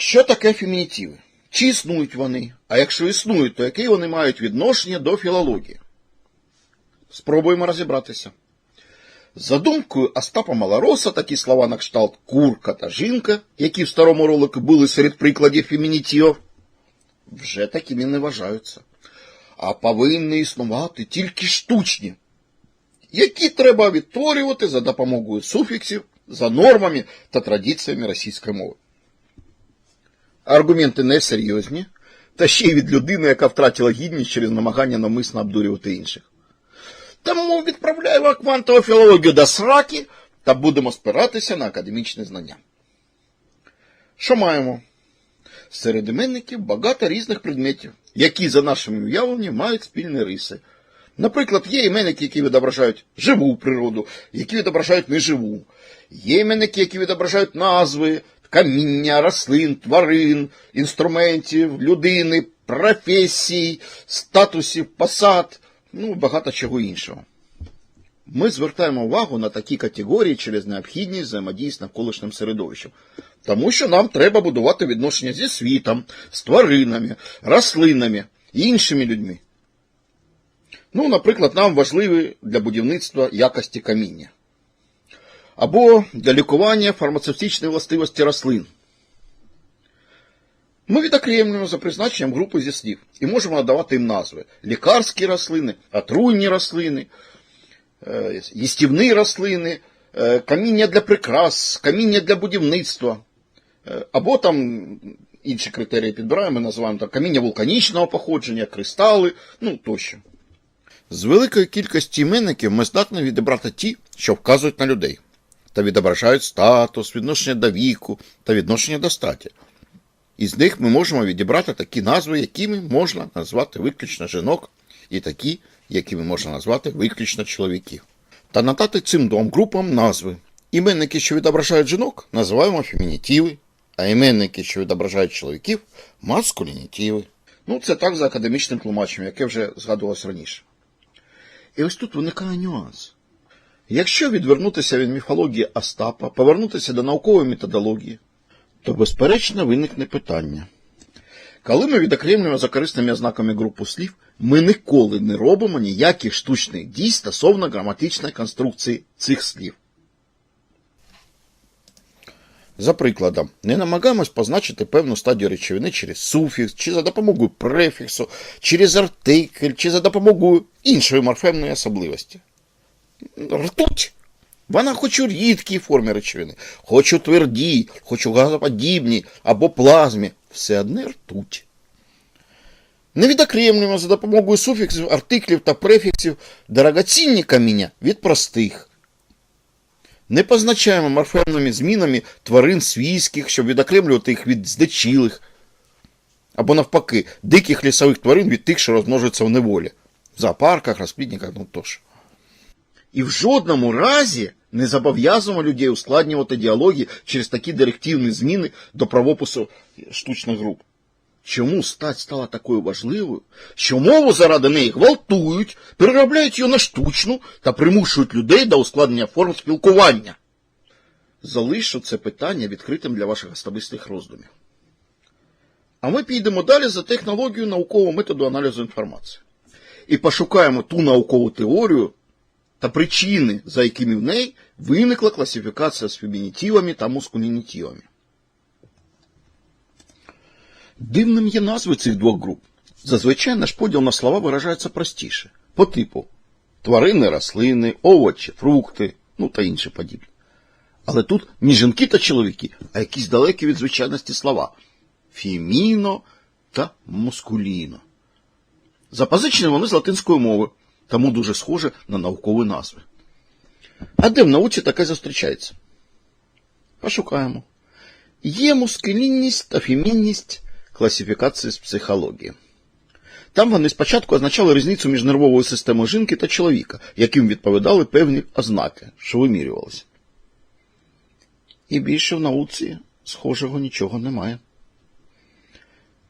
Що таке фемінітиви? Чи існують вони? А якщо існують, то яке вони мають відношення до філології? Спробуємо розібратися. За думкою Остапа Малороса, такі слова на кшталт курка та жінка, які в старому ролику були серед прикладів фемінітивів, вже такими не вважаються. А повинні існувати тільки штучні, які треба відтворювати за допомогою суфіксів, за нормами та традиціями російської мови. Аргументи несерйозні, та ще й від людини, яка втратила гідність через намагання навмисно обдурювати інших. Тому відправляємо квантову філологію до сраки та будемо спиратися на академічні знання. Що маємо? Серед іменників багато різних предметів, які, за нашими уявленнями, мають спільні риси. Наприклад, є іменники, які відображають живу природу, які відображають неживу. Є іменники, які відображають назви, каміння, рослин, тварин, інструментів, людини, професій, статусів, посад, ну багато чого іншого. Ми звертаємо увагу на такі категорії через необхідність взаємодії з навколишнім середовищем. Тому що нам треба будувати відношення зі світом, з тваринами, рослинами і іншими людьми. Ну, наприклад, нам важливі для будівництва якості каміння. Або для лікування фармацевтичної властивості рослин. Ми відокремлюємо за призначенням групи зі слів і можемо надавати їм назви: лікарські рослини, отруйні рослини, е, їстівні рослини, е, каміння для прикрас, каміння для будівництва. Е, Або там інші критерії підбираємо, ми називаємо там каміння вулканічного походження, кристали, ну тощо. З великої кількості іменників ми здатні відібрати ті, що вказують на людей, та відображають статус, відношення до віку та відношення до статі. Із них ми можемо відібрати такі назви, якими можна назвати виключно жінок, і такі, якими можна назвати виключно чоловіків. Та надати цим двом групам назви. Іменники, що відображають жінок, називаємо фемінітиви, а іменники, що відображають чоловіків, маскулінітиви. Ну, це так за академічним тлумаченням, яке вже згадувалось раніше. І ось тут виникає нюанс. Якщо відвернутися від міфології Остапа, повернутися до наукової методології, то безперечно виникне питання. Коли ми відокремлюємо за корисними ознаками групу слів, ми ніколи не робимо ніяких штучних дій стосовно граматичної конструкції цих слів. За прикладом, не намагаємось позначити певну стадію речовини через суфікс, чи за допомогою префіксу, через артикль, чи за допомогою іншої морфемної особливості. Ртуть. Вона хоч у рідкій формі речовини, хоч у твердій, хоч у газоподібній або плазмі, все одне ртуть. Не відокремлюємо за допомогою суфіксів, артиклів та префіксів дорогоцінні каміння від простих. Не позначаємо морфемними змінами тварин свійських, щоб відокремлювати їх від здичілих. Або навпаки, диких лісових тварин від тих, що розмножуються в неволі. В зоопарках, розплідниках, ну тощо. І в жодному разі не зобов'язуємо людей ускладнювати діалоги через такі директивні зміни до правопису штучних груп. Чому стать стала такою важливою, що мову заради неї гвалтують, переробляють її на штучну та примушують людей до ускладнення форм спілкування? Залишу це питання відкритим для ваших особистих роздумів. А ми підемо далі за технологією наукового методу аналізу інформації. І пошукаємо ту наукову теорію та причини, за якими в неї виникла класифікація з фемінітивами та мускулінітивами. Дивним є назви цих двох груп. Зазвичай наш поділ на слова виражається простіше, по типу тварини, рослини, овочі, фрукти, ну та інше подібне. Але тут не жінки та чоловіки, а якісь далекі від звичайності слова фіміно та мускуліно. Запозичені вони з латинської мови, тому дуже схоже на наукові назви. А де в науці таке зустрічається? Пошукаємо. Є мускулінність та фемінність класифікації з психології. Там вони спочатку означали різницю між нервовою системою жінки та чоловіка, яким відповідали певні ознаки, що вимірювалися. І більше в науці схожого нічого немає.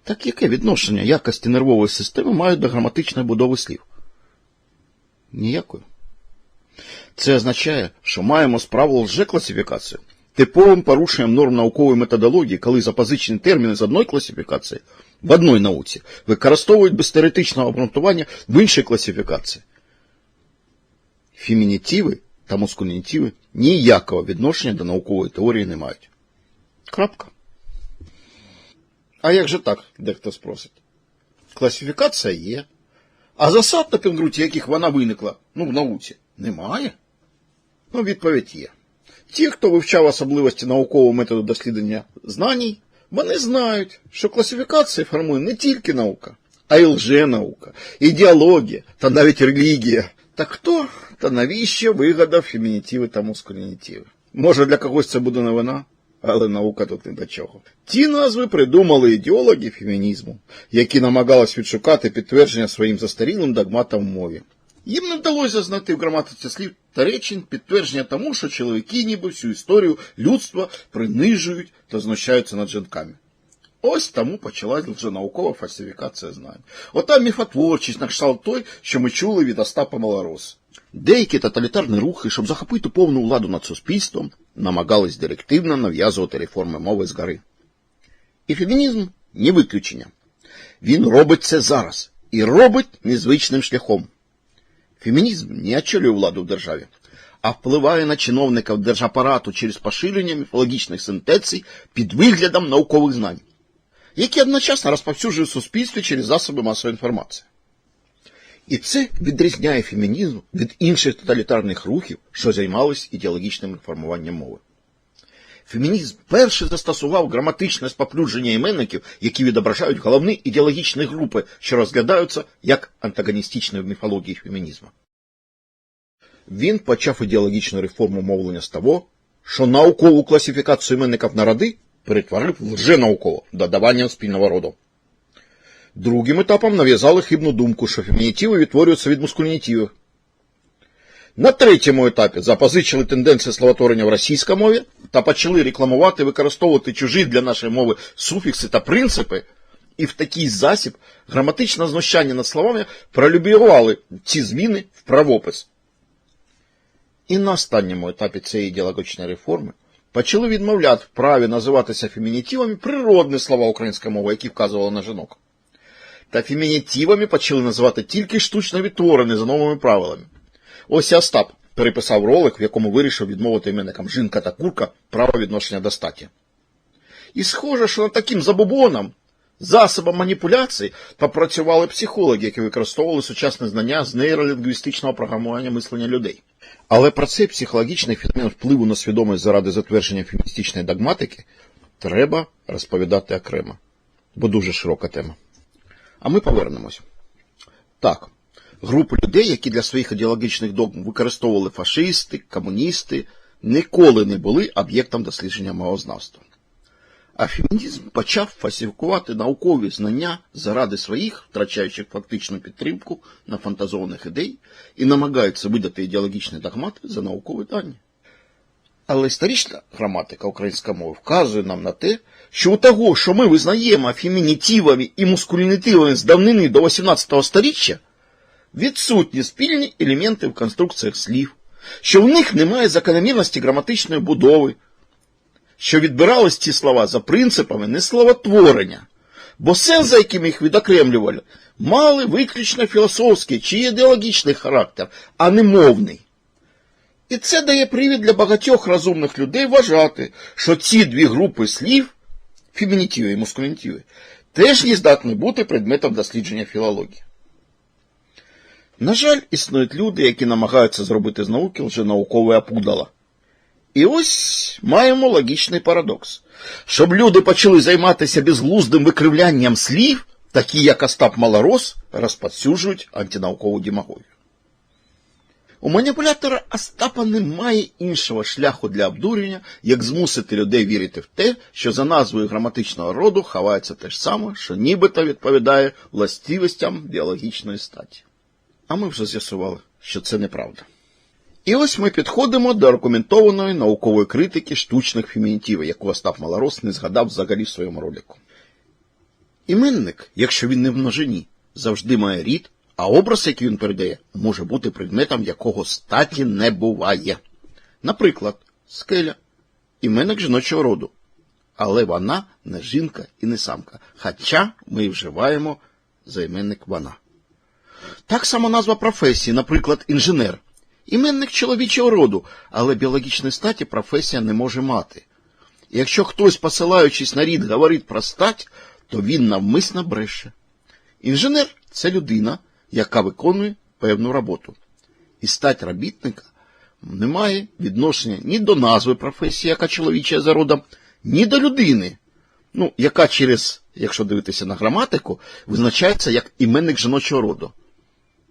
Так яке відношення якості нервової системи мають до граматичної будови слів? Ніякої. Це означає, що маємо справу лже-класифікацію, Типовим порушенням норм наукової методології, коли запозичені терміни з одної класифікації в одній науці використовують без теоретичного обґрунтування в іншій класифікації. Фемінітиви та мускулінітиви ніякого відношення до наукової теорії не мають. Крапка. А як же так, дехто спросить? Класифікація є. А засад, на підґрунті яких вона виникла, ну, в науці, немає. Ну, відповідь є. Ті, хто вивчав особливості наукового методу дослідження знань, вони знають, що класифікації формує не тільки наука, а й лженаука, ідеологія та навіть релігія. Та хто та навіщо вигадав фемінітиви та мускулінітиви? Може для когось це буде новина, але наука тут не до чого. Ті назви придумали ідеологи фемінізму, які намагались відшукати підтвердження своїм застарілим догматам в мові. Їм не вдалося знайти в граматиці слів та речень підтвердження тому, що чоловіки ніби всю історію людства принижують та знущаються над жінками. Ось тому почалась вже наукова фальсифікація знань. Ота міфотворчість на той, що ми чули від Остапа Малороса. Деякі тоталітарні рухи, щоб захопити повну владу над суспільством, намагались директивно нав'язувати реформи мови згори. І фемінізм не виключення. Він робить це зараз і робить незвичним шляхом. Фемінізм не очолює владу в державі, а впливає на чиновників держапарату через поширення міфологічних сентенцій під виглядом наукових знань, які одночасно розповсюджують суспільстві через засоби масової інформації. І це відрізняє фемінізм від інших тоталітарних рухів, що займались ідеологічним реформуванням мови. Фемінізм перший застосував граматичне споплюдження іменників, які відображають головні ідеологічні групи, що розглядаються як антагоністичні в міфології фемінізму. Він почав ідеологічну реформу мовлення з того, що наукову класифікацію іменників на роди перетворив в лженауково додаванням спільного роду. Другим етапом нав'язали хибну думку, що фемінітиви відтворюються від мускулінітивів. На третьому етапі запозичили тенденції словотворення в російській мові та почали рекламувати, використовувати чужі для нашої мови суфікси та принципи, і в такий засіб граматичне знущання над словами пролюбірували ці зміни в правопис. І на останньому етапі цієї ідеологічної реформи почали відмовляти в праві називатися фемінітивами природні слова української мови, які вказували на жінок. Та фемінітивами почали називати тільки штучно відтворені за новими правилами. Ось і Остап переписав ролик, в якому вирішив відмовити іменникам жінка та курка право відношення до статі. І схоже, що над таким забобоном, засобом маніпуляцій попрацювали психологи, які використовували сучасне знання з нейролінгвістичного програмування мислення людей. Але про цей психологічний феномен впливу на свідомість заради затвердження феміністичної догматики треба розповідати окремо, бо дуже широка тема. А ми повернемось. Так, групи людей, які для своїх ідеологічних догм використовували фашисти, комуністи, ніколи не були об'єктом дослідження мовознавства. А фемінізм почав фальсифікувати наукові знання заради своїх, втрачаючи фактичну підтримку на фантазованих ідей, і намагаються видати ідеологічні догмати за наукові дані. Але історична граматика української мови вказує нам на те, що у того, що ми визнаємо фемінітивами і мускулінітивами з давнини до 18 століття, відсутні спільні елементи в конструкціях слів, що в них немає закономірності граматичної будови, що відбирались ці слова за принципами не словотворення, бо сенс, за яким їх відокремлювали, мали виключно філософський чи ідеологічний характер, а не мовний. І це дає привід для багатьох розумних людей вважати, що ці дві групи слів, фемінітиви і мускулінітиви, теж не здатні бути предметом дослідження філології. На жаль, існують люди, які намагаються зробити з науки вже наукове опудало. І ось маємо логічний парадокс. Щоб люди почали займатися безглуздим викривлянням слів, такі як Остап Малорос, розповсюджують антинаукову демагогію. У маніпулятора Остапа немає іншого шляху для обдурення, як змусити людей вірити в те, що за назвою граматичного роду ховається те ж саме, що нібито відповідає властивостям біологічної статі. А ми вже з'ясували, що це неправда. І ось ми підходимо до аргументованої наукової критики штучних фемінітивів, яку Остап Малорос не згадав взагалі в своєму ролику. Іменник, якщо він не в множині, завжди має рід, а образ, який він передає, може бути предметом, якого статі не буває. Наприклад, скеля, іменник жіночого роду. Але вона не жінка і не самка. Хоча ми вживаємо займенник вона. Так само назва професії, наприклад, інженер. Іменник чоловічого роду, але біологічної статі професія не може мати. І якщо хтось, посилаючись на рід, говорить про стать, то він навмисно бреше. Інженер це людина, яка виконує певну роботу. І стать робітника не має відношення ні до назви професії, яка чоловіча за родом, ні до людини, ну, яка через, якщо дивитися на граматику, визначається як іменник жіночого роду.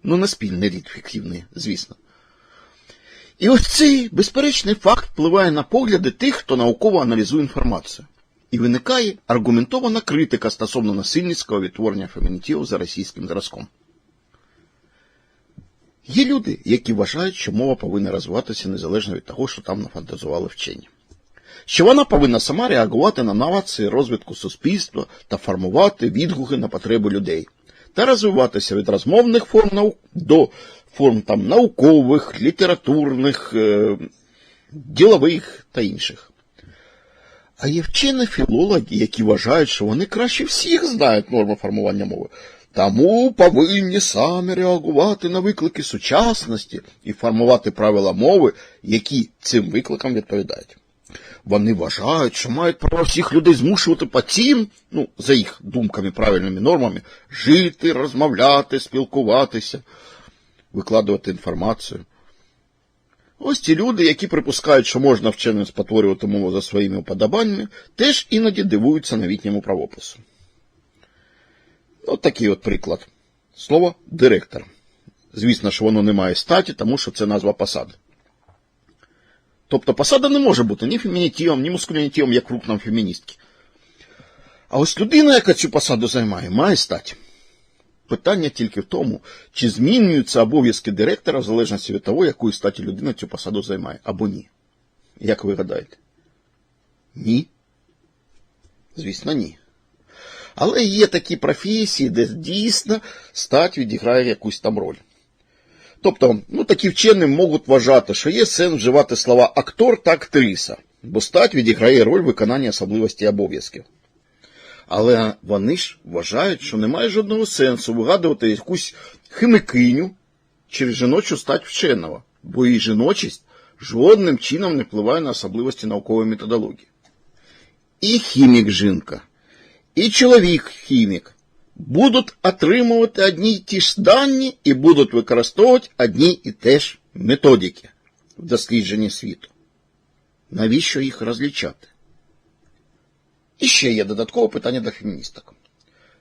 Ну, не спільний рід фіктивний, звісно. І ось цей безперечний факт впливає на погляди тих, хто науково аналізує інформацію. І виникає аргументована критика стосовно насильницького відтворення фемінітиву за російським зразком. Є люди, які вважають, що мова повинна розвиватися незалежно від того, що там нафантазували вчені. Що вона повинна сама реагувати на новації розвитку суспільства та формувати відгуки на потреби людей, та розвиватися від розмовних форм наук до форм там, наукових, літературних, е, ділових та інших. А є вчені філологи, які вважають, що вони краще всіх знають норми формування мови, тому повинні самі реагувати на виклики сучасності і формувати правила мови, які цим викликам відповідають. Вони вважають, що мають право всіх людей змушувати по цим, ну, за їх думками, правильними нормами, жити, розмовляти, спілкуватися, викладувати інформацію. Ось ті люди, які припускають, що можна вченим спотворювати мову за своїми уподобаннями, теж іноді дивуються новітньому правопису. От такий от приклад. Слово директор. Звісно, що воно не має статі, тому що це назва посади. Тобто посада не може бути ні фемінітивом, ні мускулінітивом, як рук нам феміністки. А ось людина, яка цю посаду займає, має стать. Питання тільки в тому, чи змінюються обов'язки директора в залежності від того, якої статі людина цю посаду займає, або ні. Як ви гадаєте? Ні. Звісно, ні. Але є такі професії, де дійсно стать відіграє якусь там роль. Тобто, ну такі вчені можуть вважати, що є сенс вживати слова актор та актриса, бо стать відіграє роль виконання особливості обов'язків. Але вони ж вважають, що немає жодного сенсу вигадувати якусь химикиню через жіночу стать вченого, бо її жіночість жодним чином не впливає на особливості наукової методології. І хімік жінка, і чоловік хімік будуть отримувати одні й ті ж дані і будуть використовувати одні і те ж методики в дослідженні світу. Навіщо їх розлічати? І ще є додаткове питання до феміністок.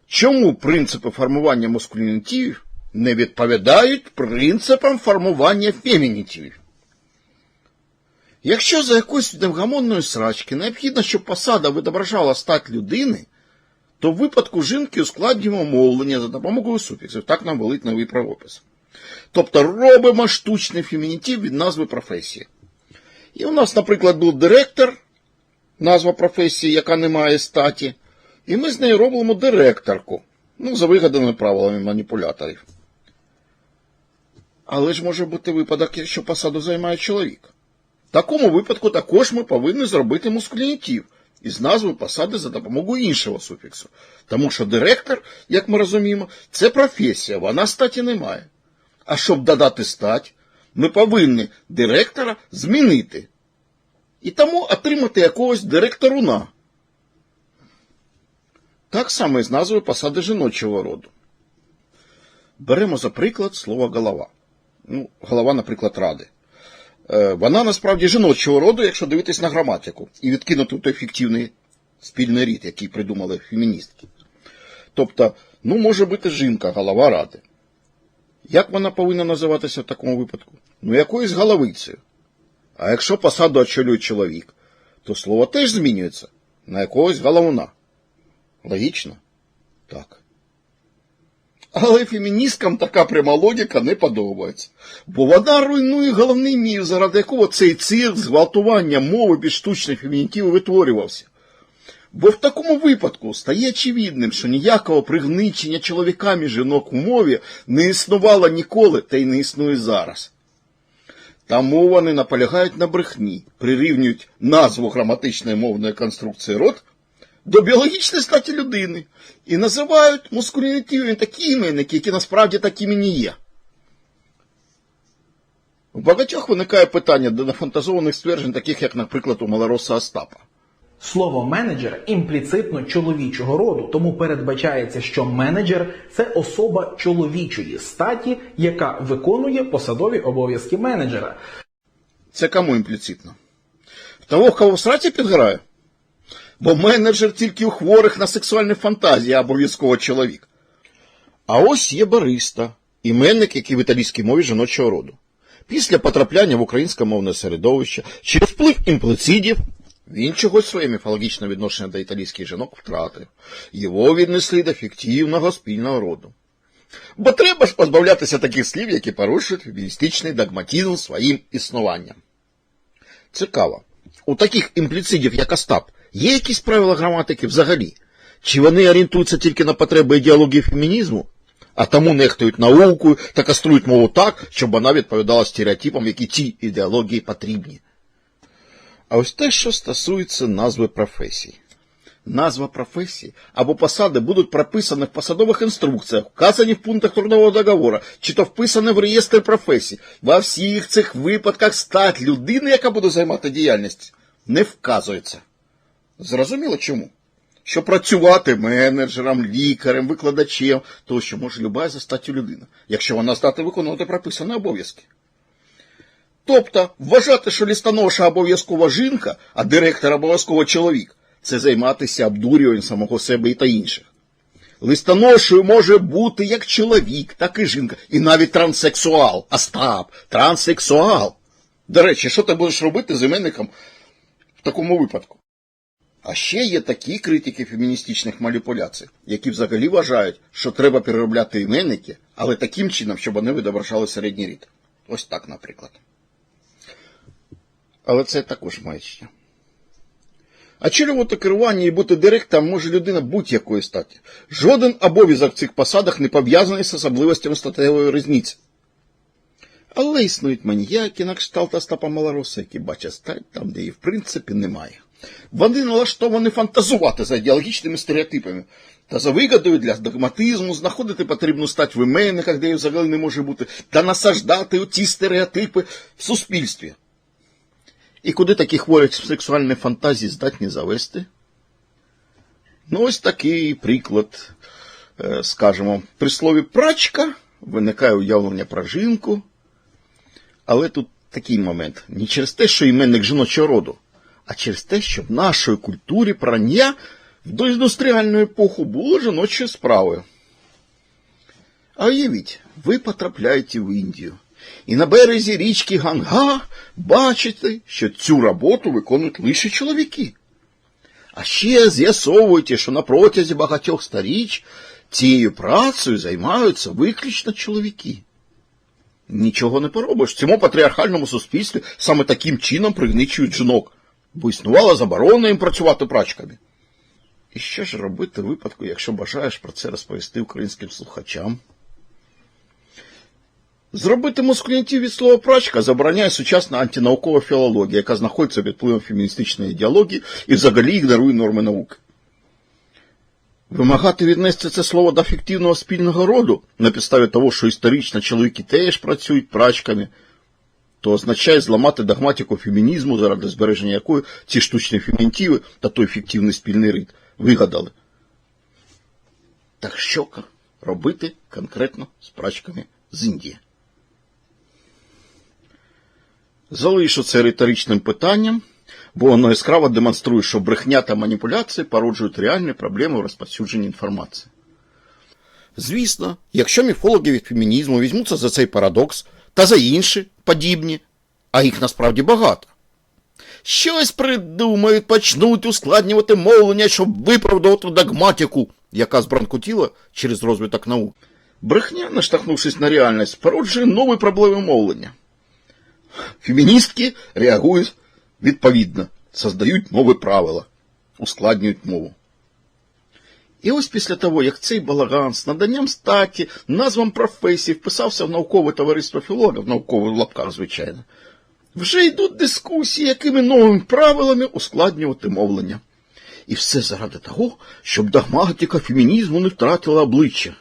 Чому принципи формування маскулінітивів не відповідають принципам формування фемінітивів? Якщо за якоїсь невгамонної срачки необхідно, щоб посада відображала стать людини, то в випадку жінки ускладнюємо мовлення за допомогою суфіксів. Так нам велить новий правопис. Тобто робимо штучний фемінітив від назви професії. І у нас, наприклад, був директор, назва професії, яка не має статі, і ми з нею робимо директорку. Ну, за вигаданими правилами маніпуляторів. Але ж може бути випадок, якщо посаду займає чоловік. В такому випадку також ми повинні зробити мускулінітив із назвою посади за допомогою іншого суфіксу. Тому що директор, як ми розуміємо, це професія, вона статі не має. А щоб додати стать, ми повинні директора змінити. І тому отримати якогось директоруна. Так само і з назвою посади жіночого роду. Беремо за приклад слово голова. Ну, голова, наприклад, ради. Е, Вона насправді жіночого роду, якщо дивитись на граматику, і відкинути той фіктивний спільний рід, який придумали феміністки. Тобто, ну, може бути жінка, голова ради. Як вона повинна називатися в такому випадку? Ну, якоюсь головицею. А якщо посаду очолює чоловік, то слово теж змінюється на якогось головуна. Логічно? Так. Але феміністкам така пряма логіка не подобається. Бо вона руйнує головний міф, заради якого цей цирк зґвалтування мови під штучний фемінітив витворювався. Бо в такому випадку стає очевидним, що ніякого пригничення чоловіками жінок у мові не існувало ніколи та й не існує зараз. Тому вони наполягають на брехні, прирівнюють назву граматичної мовної конструкції род до біологічної статі людини і називають мускулінативами такі іменники, які насправді такими не є. У багатьох виникає питання до нафантазованих стверджень, таких як, наприклад, у Малороса Остапа. Слово менеджер імпліцитно чоловічого роду, тому передбачається, що менеджер це особа чоловічої статі, яка виконує посадові обов'язки менеджера. Це кому імпліцитно? В того, кого в сраці підграє? Бо менеджер тільки у хворих на сексуальні фантазії, обов'язково чоловік. А ось є бариста, іменник, який в італійській мові жіночого роду. Після потрапляння в українське мовне середовище через вплив імплицидів він чогось своє міфологічне відношення до італійських жінок втратив. Його віднесли до фіктивного спільного роду. Бо треба ж позбавлятися таких слів, які порушують феміністичний догматизм своїм існуванням. Цікаво. У таких імпліцидів, як Остап, є якісь правила граматики взагалі? Чи вони орієнтуються тільки на потреби ідеології фемінізму, а тому нехтують наукою та каструють мову так, щоб вона відповідала стереотипам, які ці ідеології потрібні? А ось те, що стосується назви професій. Назва професії або посади будуть прописані в посадових інструкціях, вказані в пунктах трудового договору, чи то вписані в реєстр професій. Во всіх цих випадках стать людини, яка буде займати діяльність, не вказується. Зрозуміло чому? Що працювати менеджером, лікарем, викладачем, то що може люба за статтю людина, якщо вона здатна виконувати прописані обов'язки. Тобто, вважати, що лістоноша обов'язкова жінка, а директор обов'язково чоловік, це займатися обдурюванням самого себе і та інших. Листоношою може бути як чоловік, так і жінка, і навіть транссексуал. Остап, транссексуал. До речі, що ти будеш робити з іменником в такому випадку? А ще є такі критики феміністичних маніпуляцій, які взагалі вважають, що треба переробляти іменники, але таким чином, щоб вони відображали середній рід. Ось так, наприклад. Але це також маячня. А черевото керування і бути директором може людина будь-якої статі. Жоден обов'язок в цих посадах не пов'язаний з особливостями статевої різниці. Але існують маніяки на кшталт Остапа Малороса, які бачать стать там, де її в принципі немає. Вони налаштовані фантазувати за ідеологічними стереотипами та за вигодою для догматизму знаходити потрібну стать в іменниках, де її взагалі не може бути, та насаждати ці стереотипи в суспільстві. І куди такі хворі сексуальні фантазії здатні завести? Ну, ось такий приклад, е, скажімо, при слові прачка виникає уявлення про жінку, але тут такий момент. Не через те, що іменник жіночого роду, а через те, що в нашій культурі прання в доіндустріальну епоху було жіночою справою. А уявіть, ви потрапляєте в Індію. І на березі річки Ганга бачите, що цю роботу виконують лише чоловіки. А ще з'ясовуєте, що на протязі багатьох сторіч цією працею займаються виключно чоловіки. Нічого не поробиш. Цьому патріархальному суспільстві саме таким чином пригничують жінок, бо існувала заборона їм працювати прачками. І що ж робити в випадку, якщо бажаєш про це розповісти українським слухачам? Зробити мускулінтів від слова прачка забороняє сучасна антинаукова філологія, яка знаходиться під впливом феміністичної ідеології і взагалі ігнорує норми науки. Вимагати віднести це слово до фіктивного спільного роду на підставі того, що історично чоловіки теж працюють прачками, то означає зламати догматику фемінізму, заради збереження якої ці штучні фемінітиви та той фіктивний спільний рід вигадали. Так що робити конкретно з прачками з Індії? Залишу це риторичним питанням, бо воно яскраво демонструє, що брехня та маніпуляції породжують реальні проблеми в розповсюдженні інформації. Звісно, якщо міфологи від фемінізму візьмуться за цей парадокс та за інші подібні, а їх насправді багато, щось придумають, почнуть ускладнювати мовлення, щоб виправдувати догматику, яка збранкотіла через розвиток наук. Брехня, наштовхнувшись на реальність, породжує нові проблеми мовлення. Феміністки реагують відповідно, создають нові правила, ускладнюють мову. І ось після того, як цей балаган з наданням статі, назвам професії вписався в наукове товариство філологів, наукове в лапках, звичайно, Вже йдуть дискусії, якими новими правилами ускладнювати мовлення. І все заради того, щоб догматика фемінізму не втратила обличчя.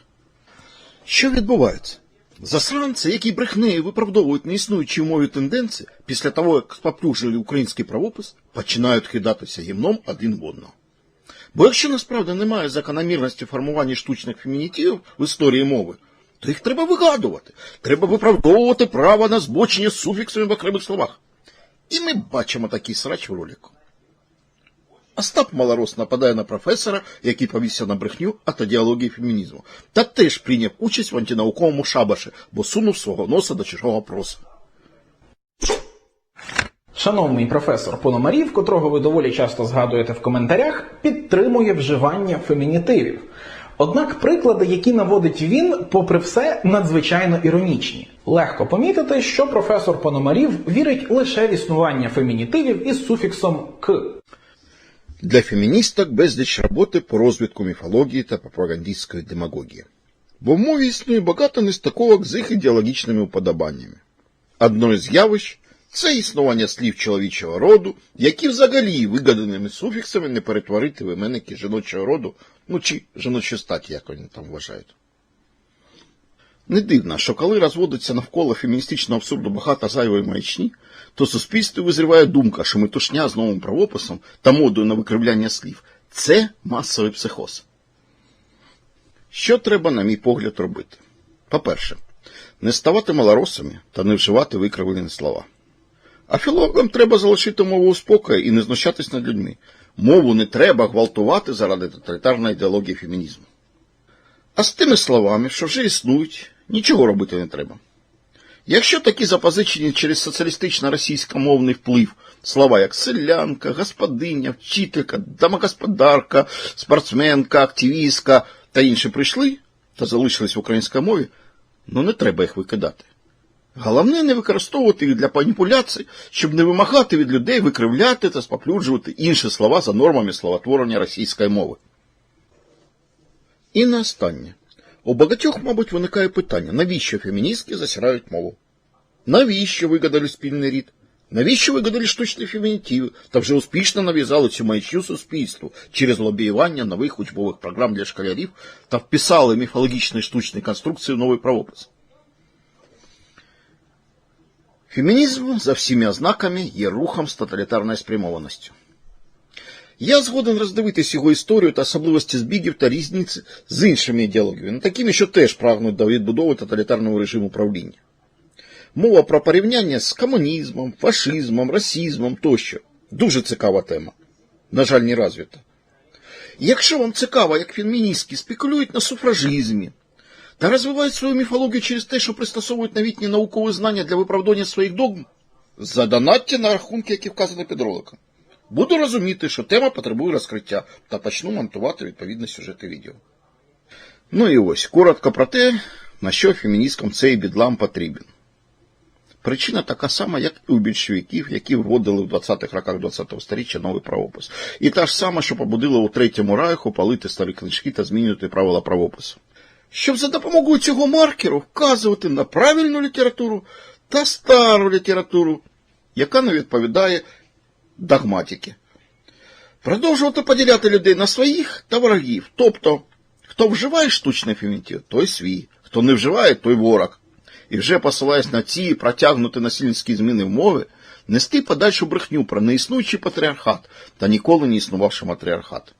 Що відбувається? Засранці, які брехнею виправдовують неіснуючі в мові тенденції, після того, як споплюжили український правопис, починають кидатися гімном один в одного. Бо якщо насправді немає закономірності формування штучних фемінітивів в історії мови, то їх треба вигадувати. Треба виправдовувати право на збочення з суфіксами в окремих словах. І ми бачимо такий срач в ролику. Остап Малорос нападає на професора, який повівся на брехню атодіології фемінізму, та теж прийняв участь в антинауковому шабаші, бо сунув свого носа до чужого проса. Шановний професор Пономарів, котрого ви доволі часто згадуєте в коментарях, підтримує вживання фемінітивів. Однак приклади, які наводить він, попри все, надзвичайно іронічні. Легко помітити, що професор Пономарів вірить лише в існування фемінітивів із суфіксом к. Для феміністок безліч роботи по розвитку міфології та пропагандистської демагогії. Бо в мові існує багато нестаковок з їх ідеологічними уподобаннями. Одно із явищ це існування слів чоловічого роду, які взагалі вигаданими суфіксами не перетворити в іменники жіночого роду, ну чи жіночої статі, як вони там вважають. Не дивно, що коли розводиться навколо феміністичного абсурду багато зайвої маячні, то суспільстві визріває думка, що метушня з новим правописом та модою на викривляння слів це масовий психоз. Що треба, на мій погляд, робити? По-перше, не ставати малоросами та не вживати викривлені слова. А філологам треба залишити мову у спокої і не знущатись над людьми. Мову не треба гвалтувати заради тоталітарної ідеології фемінізму. А з тими словами, що вже існують, нічого робити не треба. Якщо такі запозичені через соціалістично-російськомовний вплив слова як селянка, господиня, вчителька, домогосподарка, спортсменка, активістка та інші прийшли та залишились в українській мові, ну не треба їх викидати. Головне не використовувати їх для маніпуляцій, щоб не вимагати від людей викривляти та споплюджувати інші слова за нормами словотворення російської мови. І на останнє. У багатьох, мабуть, виникає питання, навіщо феміністки засирають мову? Навіщо вигадали спільний рід? Навіщо вигадали штучні фемінітиви та вже успішно нав'язали цю маячню суспільству через лобіювання нових учбових програм для школярів та вписали міфологічні штучні конструкції в новий правопис? Фемінізм за всіми ознаками є рухом з тоталітарною спрямованістю. Я згоден роздивитись його історію та особливості збігів та різниці з іншими ідеологіями, ну, такими, що теж прагнуть до відбудови тоталітарного режиму правління. Мова про порівняння з комунізмом, фашизмом, расизмом тощо. Дуже цікава тема. На жаль, не розвита. Якщо вам цікаво, як феміністки спекулюють на суфражизмі та розвивають свою міфологію через те, що пристосовують новітні наукові знання для виправдання своїх догм, задонатьте на рахунки, які вказані під роликом. Буду розуміти, що тема потребує розкриття та почну монтувати відповідні сюжети відео. Ну і ось, коротко про те, на що феміністкам цей бідлам потрібен. Причина така сама, як і у більшовиків, які вводили в 20-х роках 20-го сторіччя новий правопис. І та ж сама, що побудила у Третьому Райху палити старі книжки та змінювати правила правопису. Щоб за допомогою цього маркеру вказувати на правильну літературу та стару літературу, яка не відповідає догматики. Продовжувати поділяти людей на своїх та ворогів. Тобто, хто вживає штучний фемінітив, той свій, хто не вживає, той ворог. І вже посилаясь на ці протягнути насильницькі зміни в мови, нести подальшу брехню про неіснуючий патріархат та ніколи не існувавший матріархат.